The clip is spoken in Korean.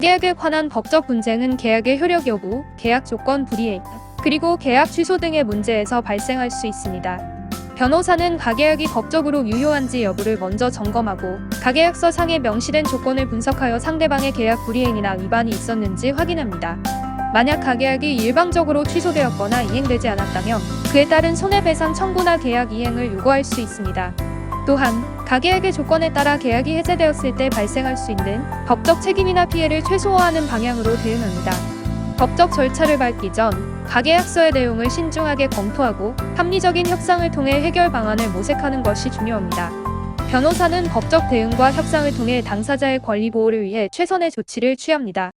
계약에 관한 법적 분쟁은 계약의 효력 여부, 계약 조건 불이행, 그리고 계약 취소 등의 문제에서 발생할 수 있습니다. 변호사는 가계약이 법적으로 유효한지 여부를 먼저 점검하고 가계약서 상에 명시된 조건을 분석하여 상대방의 계약 불이행이나 위반이 있었는지 확인합니다. 만약 가계약이 일방적으로 취소되었거나 이행되지 않았다면 그에 따른 손해배상 청구나 계약 이행을 요구할 수 있습니다. 또한 가계약의 조건에 따라 계약이 해제되었을 때 발생할 수 있는 법적 책임이나 피해를 최소화하는 방향으로 대응합니다. 법적 절차를 밟기 전 가계약서의 내용을 신중하게 검토하고 합리적인 협상을 통해 해결 방안을 모색하는 것이 중요합니다. 변호사는 법적 대응과 협상을 통해 당사자의 권리 보호를 위해 최선의 조치를 취합니다.